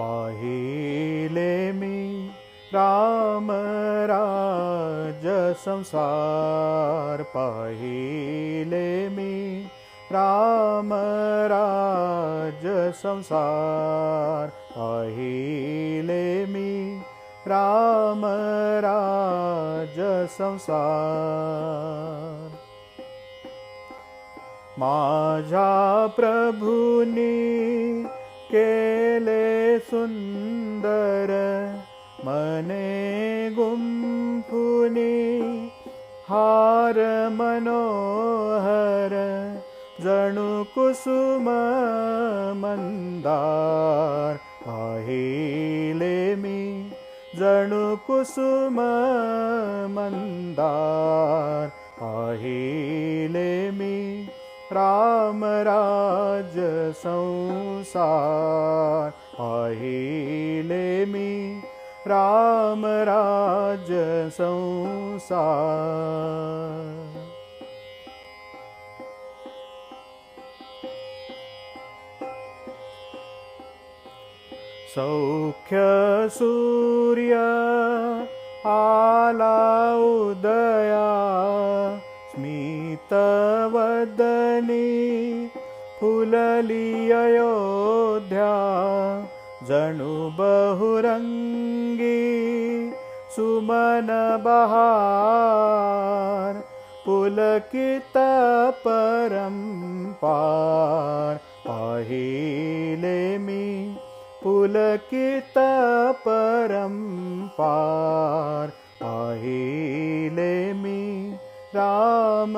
पाहिले मी राम राज संसार, पाहिले मी राम राज संसार, पाहिले मी राम राज संसार। माझ्या प्रभूनी केले सुन्दर मने गुम्फुनि हार मनोहर जनु कुसुम मन्दार अहिलेमि जनु कुसुम मन्दार अहिलेमि रामराज संसार पाहिले मी रामराज संसार। सौख्य सूर्य आला उदया स्मितवदनी फुलली अयोध्या, जणू बहुरंगी, सुमन बहार, पुलकित परंपार पाहिले मी पुलकित परंपार पाहिले मी राम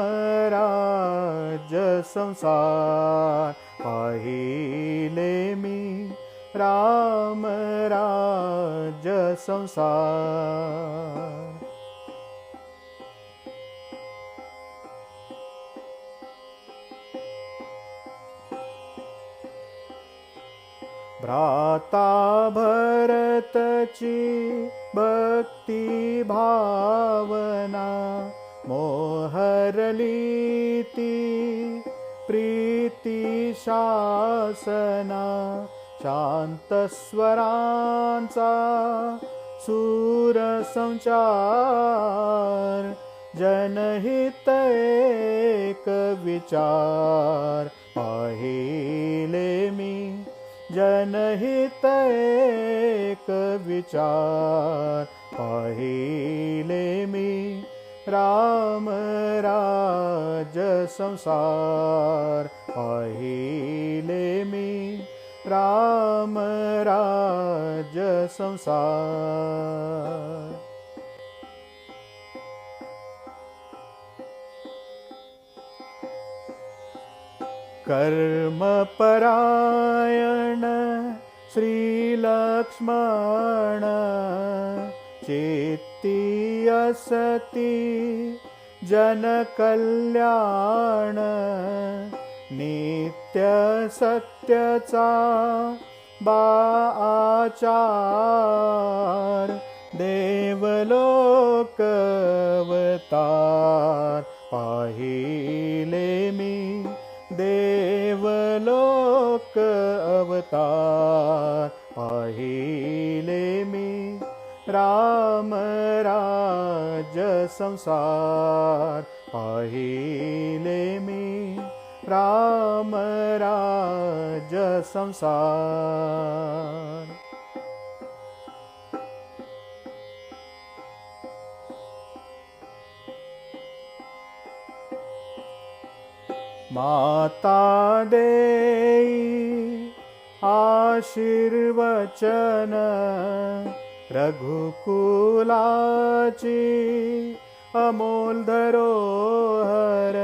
राज संसार पाहिले मी राम राज संसार। भ्राता भरतची भक्ती भावना मोहरली ती शासना शांत स्वरांचा सूर संचार जनहित एक विचार, पाहिले मी, जनहित एक विचार, पाहिले मी, राम राज संसार। पाहिले मी राम राज संसार। कर्मपरायण श्रीलक्ष्मण असती जनकल्याण नित्य सत्यचा बाचार देवलोकवतार. पाहिले मी देवलोक अवतार पाहिले मी राम राज संसार पाहिले मी राम राज संसार। माता देई आशीर्वचन रघुकुलाची अमोल धरोहर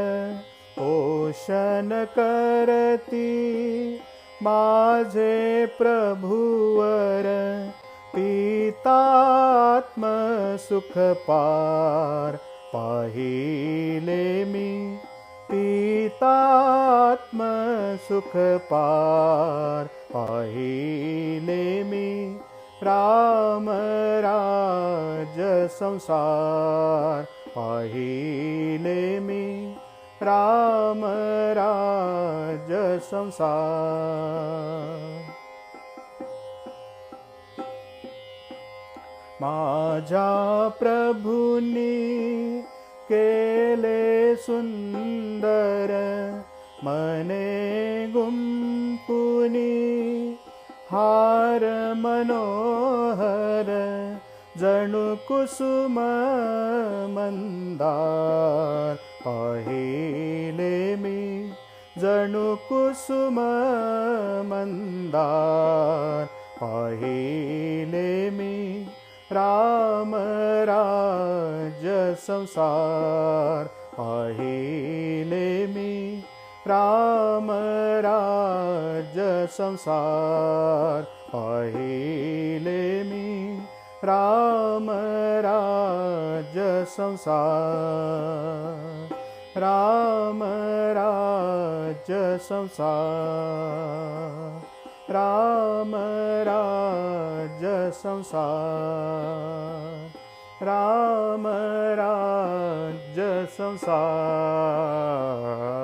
पोषण करती। माझे प्रभुवर पितात्म सुख पार पाहिले मी। पितात्म सुख पार पाहिले मी। राम राज संसार पाहिले मी। राम राज संसार। माझ्या प्रभूंनी केले सुंदर मने गुंपुनी हार मनोहर जणू कुसुम मंदार पाहिले मी जणू कुसुम मंदार पाहिले मी राम राज संसार पाहिले मी राम राज संसार पाहिले मी राम राम राज संसार। राज संसार। राम राज संसार